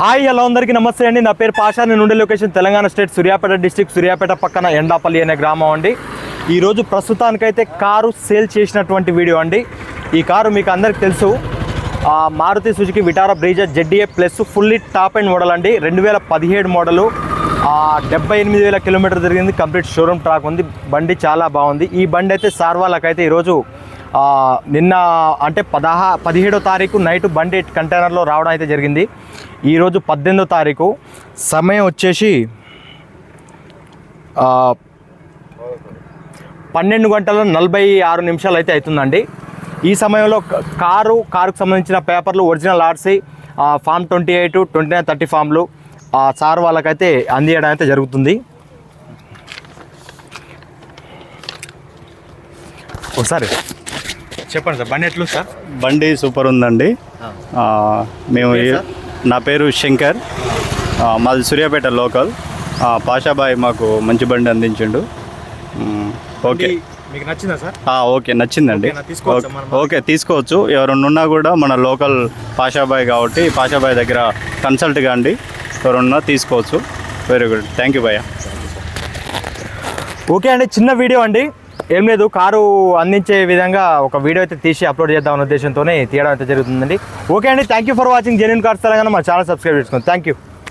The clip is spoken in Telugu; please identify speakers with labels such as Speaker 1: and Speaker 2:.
Speaker 1: హాయ్ హలో అందరికీ నమస్తే అండి. నా పేరు పాషా. నేను ఉండే location Telangana state Suryapet district Suryapet పక్కన ఎండాపల్లి అనే గ్రామం అండి. ఈరోజు ప్రస్తుతానికైతే కారు సేల్ చేసినటువంటి వీడియో అండి. ఈ కారు మీకు అందరికి తెలుసు. Maruti Suzuki Vitara Brezza ZDA plus fully top end model అండి. రెండు వేల పదిహేడు మోడలు. డెబ్బై ఎనిమిది వేల కిలోమీటర్ తిరిగింది కంప్లీట్ షోరూమ్ ట్రాక్ ఉంది. బండి చాలా బాగుంది. ఈ బండి అయితే సార్ వాళ్ళకైతే ఈరోజు నిన్న అంటే పదహా పదిహేడో తారీఖు నైట్ బండి కంటైనర్లో రావడం అయితే జరిగింది. ఈరోజు పద్దెనిమిదో తారీఖు. సమయం వచ్చేసి పన్నెండు గంటల నలభై ఆరు నిమిషాలు అయితే అవుతుందండి. ఈ సమయంలో కారు కారుకు సంబంధించిన పేపర్లు original RC form twenty eight twenty nine thirty ఫామ్లు sir వాళ్ళకైతే అందియడం అయితే జరుగుతుంది. ఒకసారి చెప్పండి సార్ బండి ఎట్లు సార్?
Speaker 2: బండి సూపర్ ఉందండి. ఆ, మేము? నా పేరు శంకర్. మాది సూర్యాపేట లోకల్. ఆ, పాషాబాయ్ మాకు మంచి బండి అందించిండు. ఓకే.
Speaker 1: మీకు నచ్చిందా సార్?
Speaker 2: ఆ, ఓకే నచ్చిందండి? ఓకే తీసుకోవచ్చు ఎవరన్నా ఉన్నా కూడా మన లోకల్ పాషాబాయ్ కాబట్టి పాషాబాయ్ దగ్గర కన్సల్ట్ కాండి ఎవరున్నా తీసుకోవచ్చు. వెరీ గుడ్ థ్యాంక్ యూ భయ్యా.
Speaker 1: ఓకే అండి చిన్న వీడియో అండి. ఏం లేదు కారు అందించే విధంగా ఒక వీడియో అయితే తీసి అప్లోడ్ చేద్దామనే ఉద్దేశంతోనే తీయడం అయితే జరుగుతుందండి. ఓకే అండి thank you for watching genuine cars Telangana మా ఛానల్ సబ్స్క్రైబ్ చేసుకోండి థ్యాంక్ యూ